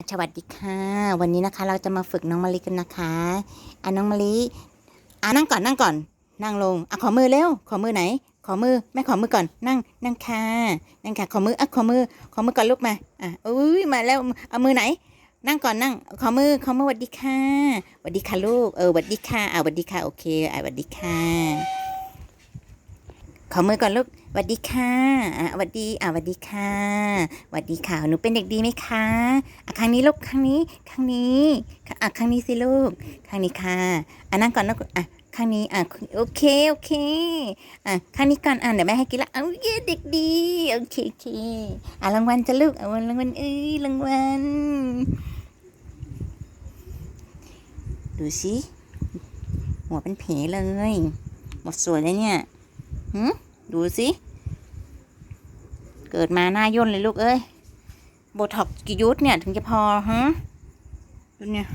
สวัสดีค่ะ วันนี้นะคะเราจะมาฝึกน้องมะลิกันนะคะอะน้องมะลิอะนั่งก่อนนั่งก่อน นั่งลงอะขอมือเร็วขอมือไหน ขอมือแม่ขอมือก่อนนั่งนั่งค่ะนั่งค่ะขอมืออะขอมือขอมือก่อนลูกมาอะอุ้ยมาแล้วเอามือไหน นั่งก่อนนั่งขอมือขอมือหวัดดีค่ะหวัดดีค่ะลูกเออหวัดดีค่ะอะหวัดดีค่ะโอเคอะหวัดดีค่ะ อมือก่อนลูกหวัดดีค่ะอะหวัดดีอะหวัดดีค่ะหวัดดีค่ะ หนูเป็นเด็กดีไหมคะอะครั้งนี้ลูกครั้งนี้ครั้งนี้อะครั้งนี้สิลูกครั้งนี้ค่ะอะนั่งก่อนนะอะครั้งนี้อะโอเคโอเคอะครั้งนี้ก่อนอะเดี๋ยวแม่ให้กินละเอาเยเด็กดีโอเคโอเคอะรางวัลจะลูกเอารางวัลเอ้ยรางวัลดูสิหัวเป็นเพเลยหมดสวยเลยเนี่ยหืม ดูสิ เกิดมาหน้าย่นเลยลูกเอ้ยโบท็อกกี่ยุทธเนี่ยถึงจะพอฮะดูเนี่ย